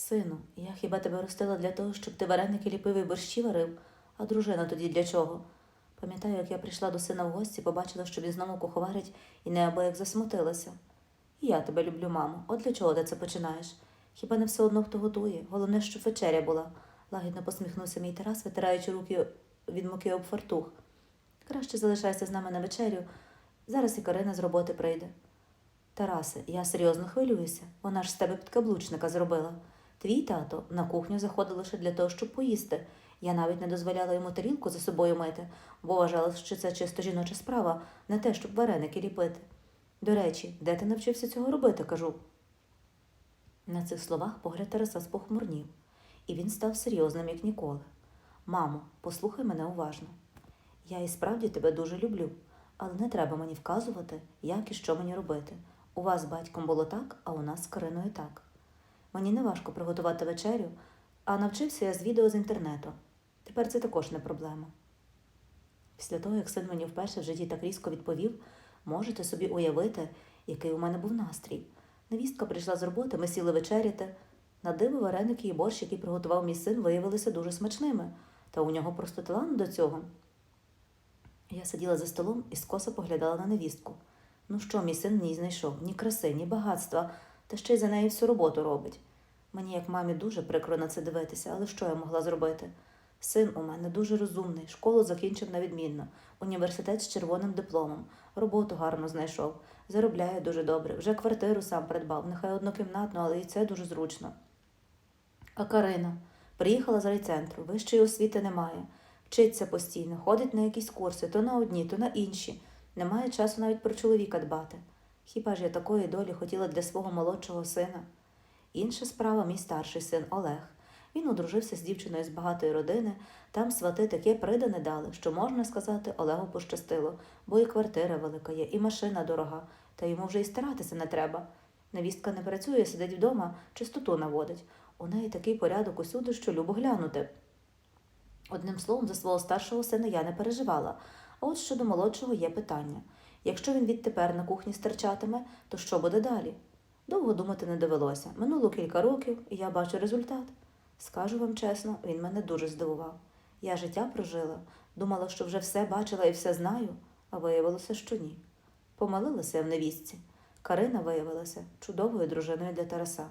Сину, я хіба тебе ростила для того, щоб ти вареники ліпив і борщі варив, а дружина тоді для чого? Пам'ятаю, як я прийшла до сина в гості, побачила, що він знову куховарить і неабияк засмутилася. І я тебе люблю, мамо. От для чого ти це починаєш? Хіба не все одно хто готує? Головне, щоб вечеря була, лагідно посміхнувся мій Тарас, витираючи руки від муки об фартух. Краще залишайся з нами на вечерю. Зараз і Карина з роботи прийде. Тарасе, я серйозно хвилююся. Вона ж з тебе підкаблучника зробила. Твій тато на кухню заходив лише для того, щоб поїсти. Я навіть не дозволяла йому тарілку за собою мити, бо вважала, що це чисто жіноча справа, не те, щоб вареники ліпити. До речі, де ти навчився цього робити, кажу. На цих словах погляд Тараса спохмурнів, і він став серйозним, як ніколи. Мамо, послухай мене уважно. Я і справді тебе дуже люблю, але не треба мені вказувати, як і що мені робити. У вас з батьком було так, а у нас з Кариною так. Мені не важко приготувати вечерю, а навчився я з відео з інтернету. Тепер це також не проблема. Після того, як син мені вперше в житті так різко відповів, можете собі уявити, який у мене був настрій. Невістка прийшла з роботи, ми сіли вечеряти. На диво вареники і борщ, який приготував мій син, виявилися дуже смачними, та у нього просто талант до цього. Я сиділа за столом і скоса поглядала на невістку. Ну що, мій син в ній знайшов? Ні краси, ні багатства, та ще й за неї всю роботу робить. Мені, як мамі, дуже прикро на це дивитися, але що я могла зробити? Син у мене дуже розумний, школу закінчив на відмінно, університет з червоним дипломом, роботу гарно знайшов, заробляє дуже добре, вже квартиру сам придбав, нехай однокімнатну, але і це дуже зручно. А Карина приїхала з райцентру, вищої освіти немає, вчиться постійно, ходить на якісь курси, то на одні, то на інші, немає часу навіть про чоловіка дбати. Хіба ж я такої долі хотіла для свого молодшого сина? Інша справа мій старший син Олег. Він одружився з дівчиною з багатої родини, там свати таке придане дали, що можна сказати, Олегу пощастило, бо і квартира велика є, і машина дорога, та йому вже й старатися не треба. Невістка не працює, сидить вдома, чистоту наводить. У неї такий порядок усюди, що любо глянути. Одним словом, за свого старшого сина я не переживала. А от щодо молодшого є питання. Якщо він відтепер на кухні стерчатиме, то що буде далі? Довго думати не довелося. Минуло кілька років, і я бачу результат. Скажу вам чесно, він мене дуже здивував. Я життя прожила, думала, що вже все бачила і все знаю, а виявилося, що ні. Помилилася я в невістці. Карина виявилася чудовою дружиною для Тараса.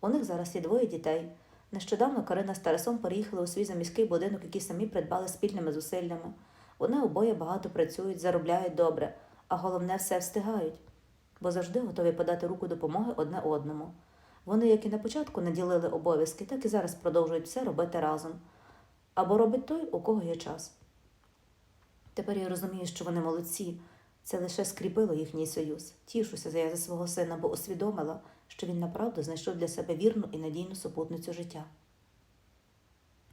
У них зараз є двоє дітей. Нещодавно Карина з Тарасом переїхали у свій заміський будинок, який самі придбали спільними зусиллями. Вони обоє багато працюють, заробляють добре, а головне все встигають, бо завжди готові подати руку допомоги одне одному. Вони, як і на початку не ділили обов'язки, так і зараз продовжують все робити разом. Або робить той, у кого є час. Тепер я розумію, що вони молодці. Це лише скріпило їхній союз. Тішуся я за свого сина, бо усвідомила, що він направду знайшов для себе вірну і надійну супутницю життя.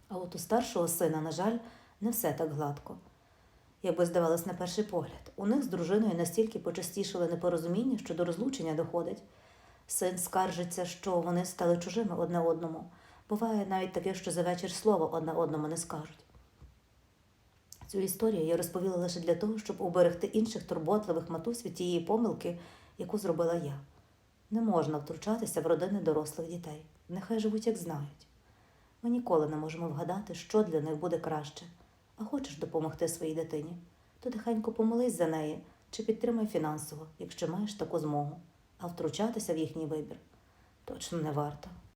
А от у старшого сина, на жаль, не все так гладко. Як би здавалось на перший погляд, у них з дружиною настільки почастішили непорозуміння, що до розлучення доходить. Син скаржиться, що вони стали чужими одне одному. Буває навіть таке, що за вечір слова одне одному не скажуть. Цю історію я розповіла лише для того, щоб уберегти інших турботливих матусь від тієї помилки, яку зробила я. Не можна втручатися в родини дорослих дітей. Нехай живуть, як знають. Ми ніколи не можемо вгадати, що для них буде краще. А хочеш допомогти своїй дитині, то тихенько помолись за неї чи підтримай фінансово, якщо маєш таку змогу, а втручатися в їхній вибір точно не варто.